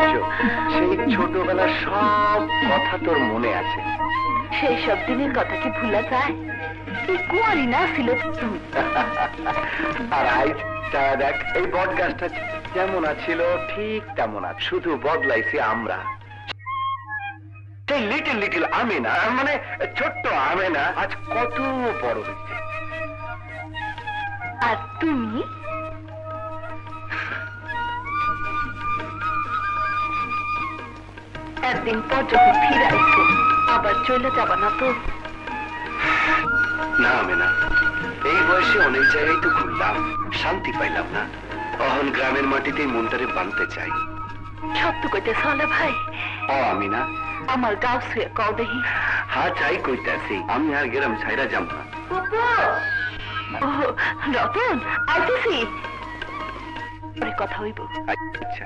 আশ্চর্য। সেই ছোটবেলার সব কথা তোর মনে আছে। সেই সব দিনের কথা কি ভুলা যায়? কি কুয়ারি না ছিল আর আজ তা দেখ এই বট যেমন আছিল ঠিক তেমন আছে। শুধু বদলাইছি আমরা। সেই লিটিল লিটিল আমেনা মানে ছোট্ট আমেনা আজ কত বড় হয়েছে। আর তুমি? একদিন পর যখন ফিরে আইছো আবার চলে যাবা না তো? না আমি না এই বয়সে অনেক জায়গায় তো ঘুরলাম শান্তি পাইলাম না। অহন গ্রামের মাটিতেই মনটারে বানতে চাই। সত্য কইতে চলে ভাই? ও আমি না আমার গাও শুয়ে কও দেহি হ্যাঁ চাই কইতাছি আমি আর গেলাম ছাইরা যাম না। রতন আইতেছি? পরে কথা হইব। আচ্ছা।